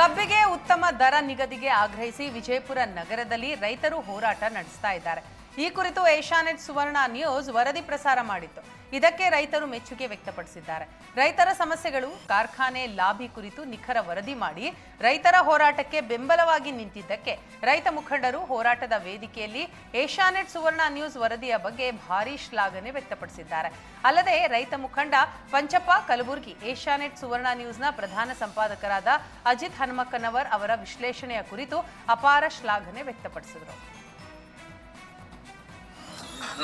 ಕಬ್ಬಿಗೆ ಉತ್ತಮ ದರ ನಿಗದಿಗೆ ಆಗ್ರಹಿಸಿ ವಿಜಯಪುರ ನಗರದಲ್ಲಿ ರೈತರು ಹೋರಾಟ ನಡೆಸ್ತಾ ಇದ್ದಾರೆ. ಈ ಕುರಿತು ಏಷ್ಯಾನೆಟ್ ಸುವರ್ಣ ನ್ಯೂಸ್ ವರದಿ ಪ್ರಸಾರ ಮಾಡಿತ್ತು. ಇದಕ್ಕೆ ರೈತರು ಮೆಚ್ಚುಗೆ ವ್ಯಕ್ತಪಡಿಸಿದ್ದಾರೆ. ರೈತರ ಸಮಸ್ಯೆಗಳು, ಕಾರ್ಖಾನೆ ಲಾಭಿ ಕುರಿತು ನಿಖರ ವರದಿ ಮಾಡಿ, ರೈತರ ಹೋರಾಟಕ್ಕೆ ಬೆಂಬಲವಾಗಿ ನಿಂತಿದ್ದಕ್ಕೆ ರೈತ ಮುಖಂಡರು ಹೋರಾಟದ ವೇದಿಕೆಯಲ್ಲಿ ಏಷ್ಯಾನೆಟ್ ಸುವರ್ಣ ನ್ಯೂಸ್ ವರದಿಯ ಬಗ್ಗೆ ಭಾರೀ ಶ್ಲಾಘನೆ ವ್ಯಕ್ತಪಡಿಸಿದ್ದಾರೆ. ಅಲ್ಲದೆ ರೈತ ಮುಖಂಡ ಪಂಚಪ್ಪ ಕಲಬುರ್ಗಿ, ಏಷ್ಯಾನೆಟ್ ಸುವರ್ಣ ನ್ಯೂಸ್ನ ಪ್ರಧಾನ ಸಂಪಾದಕರಾದ ಅಜಿತ್ ಹನುಮಕ್ಕನವರ್ ಅವರ ವಿಶ್ಲೇಷಣೆಯ ಕುರಿತು ಅಪಾರ ಶ್ಲಾಘನೆ ವ್ಯಕ್ತಪಡಿಸಿದರು.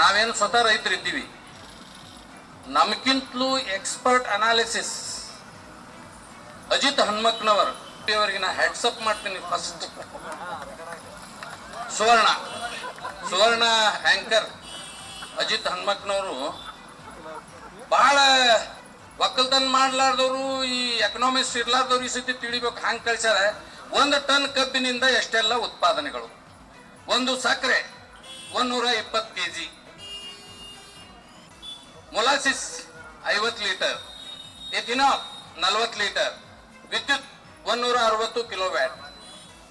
ನಾವೇನು ಸ್ವತಃ ರೈತರಿದ್ದೀವಿ. ನಮಗಿಂತಲೂ ಎಕ್ಸ್ಪರ್ಟ್ ಅನಾಲಿಸಿಸ್ ಅಜಿತ್ ಹನ್ಮಕ್ನವರ್, ಅವರಿಗೆ ನಾ ಹೆಡ್ಸಪ್ ಮಾಡ್ತೀನಿ ಫಸ್ಟ್ ಸುವರ್ಣ ಸುವರ್ಣ ಆಂಕರ್ ಅಜಿತ್ ಹನ್ಮಕ್ನವರು ಬಹಳ ಒಕ್ಕಲ್ತನ ಮಾಡ್ಲಾರ್ದವರು, ಈ ಎಕನಾಮಿಕ್ಸ್ ಇರ್ಲಾರ್ದವ್ರು ಈ ಸತಿ ತಿಳಿಬೇಕು ಹ್ಯಾಂಗೆ ಕಳ್ಸ್ಯಾರ? ಒಂದು ಟನ್ ಕಬ್ಬಿನಿಂದ ಎಷ್ಟೆಲ್ಲ ಉತ್ಪಾದನೆಗಳು? ಒಂದು ಸಕ್ಕರೆ ಒಂದೂರ ಇಪ್ಪತ್ತು ಕೆ ಜಿ ಮೊಲಾಸಿಸ್ ಐವತ್ತು ಲೀಟರ್, ಎಥಿನಾಲ್ ನಲ್ವತ್ತು ಲೀಟರ್, ವಿದ್ಯುತ್ ಒಂದೂರ ಅರವತ್ತು ಕಿಲೋ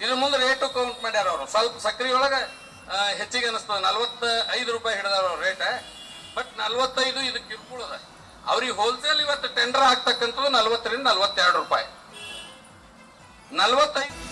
ಇದ್ರ ಮುಂದೆ ರೇಟು ಕೌಂಟ್ ಮಾಡ್ಯಾರ ಅವರು. ಸ್ವಲ್ಪ ಸಕ್ರೆ ಒಳಗೆ ಹೆಚ್ಚಿಗೆ ಅನಿಸ್ತದೆ. ನಲ್ವತ್ತ ಐದು ರೂಪಾಯಿ ಹಿಡಿದಾರ ಅವ್ರ ರೇಟ ಬಟ್ ನಲ್ವತ್ತೈದು ಇದು ಕಿರ್ಕುಳದ. ಅವ್ರಿಗೆ ಹೋಲ್ಸೇಲ್ ಇವತ್ತು ಟೆಂಡರ್ ಆಗ್ತಕ್ಕಂಥದ್ದು ನಲ್ವತ್ತರಿಂದ ನಲ್ವತ್ತೆರಡು ರೂಪಾಯಿ. ನಲ್ವತ್ತೈದು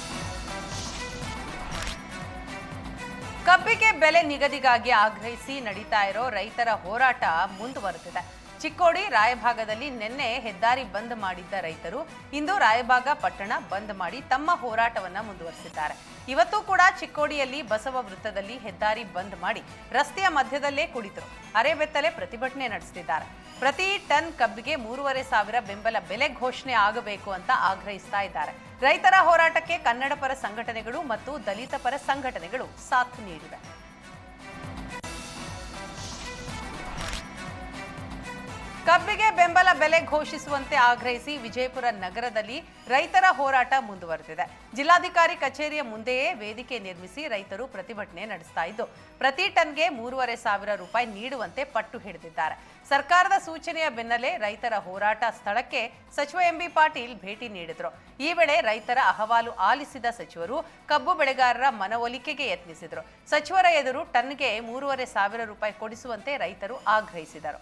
ಕಬ್ಬಿಗೆ ಬೆಲೆ ನಿಗದಿಗಾಗಿ ಆಗ್ರಹಿಸಿ ನಡೀತಾ ಇರೋ ರೈತರ ಹೋರಾಟ ಮುಂದುವರೆದಿದೆ. ಚಿಕ್ಕೋಡಿ ರಾಯಭಾಗದಲ್ಲಿ ನಿನ್ನೆ ಹೆದ್ದಾರಿ ಬಂದ್ ಮಾಡಿದ್ದ ರೈತರು. ಇಂದು ರಾಯಭಾಗ ಪಟ್ಟಣ ಬಂದ್ ಮಾಡಿ ತಮ್ಮ ಹೋರಾಟವನ್ನ ಮುಂದುವರಿಸಿದ್ದಾರೆ. ಇವತ್ತು ಕೂಡ ಚಿಕ್ಕೋಡಿಯಲ್ಲಿ ಬಸವ ವೃತ್ತದಲ್ಲಿ ಹೆದ್ದಾರಿ ಬಂದ್ ಮಾಡಿ ರಸ್ತೆಯ ಮಧ್ಯದಲ್ಲೇ ಕುಳಿತರು. ಅರೆಬೆತ್ತಲೆ ಪ್ರತಿಭಟನೆ ನಡೆಸಿದ್ದಾರೆ ಪ್ರತಿ ಟನ್ ಕಬ್ಬಿಗೆ ಮೂರುವರೆ ಸಾವಿರ ಬೆಂಬಲ ಬೆಲೆ ಘೋಷಣೆ ಆಗಬೇಕು ಅಂತ ಆಗ್ರಹಿಸ್ತಾ ಇದ್ದಾರೆ. ರೈತರ ಹೋರಾಟಕ್ಕೆ ಕನ್ನಡ ಪರ ಸಂಘಟನೆಗಳು ಮತ್ತು ದಲಿತ ಪರ ಸಂಘಟನೆಗಳು ಸಾಥ್ ನೀಡಿವೆ. ಕಬ್ಬಿಗೆ ಬೆಂಬಲ ಬೆಲೆ ಘೋಷಿಸುವಂತೆ ಆಗ್ರಹಿಸಿ ವಿಜಯಪುರ ನಗರದಲ್ಲಿ ರೈತರ ಹೋರಾಟ ಮುಂದುವರೆದಿದೆ. ಜಿಲ್ಲಾಧಿಕಾರಿ ಕಚೇರಿಯ ಮುಂದೆಯೇ ವೇದಿಕೆ ನಿರ್ಮಿಸಿ ರೈತರು ಪ್ರತಿಭಟನೆ ನಡೆಸ್ತಾ ಇದ್ದು, ಪ್ರತಿ ಟನ್ಗೆ ಮೂರುವರೆ ಸಾವಿರ ರೂಪಾಯಿ ನೀಡುವಂತೆ ಪಟ್ಟು ಹಿಡಿದಿದ್ದಾರೆ. ಸರ್ಕಾರದ ಸೂಚನೆಯ ಬೆನ್ನಲ್ಲೇ ರೈತರ ಹೋರಾಟ ಸ್ಥಳಕ್ಕೆ ಸಚಿವ ಎಂಬಿ ಪಾಟೀಲ್ ಭೇಟಿ ನೀಡಿದರು. ಈ ವೇಳೆ ರೈತರ ಅಹವಾಲು ಆಲಿಸಿದ ಸಚಿವರು ಕಬ್ಬು ಬೆಳೆಗಾರರ ಮನವೊಲಿಕೆಗೆ ಯತ್ನಿಸಿದರು. ಸಚಿವರ ಎದುರು ಟನ್ಗೆ ಮೂರುವರೆ ಸಾವಿರ ರೂಪಾಯಿ ಕೊಡಿಸುವಂತೆ ರೈತರು ಆಗ್ರಹಿಸಿದರು.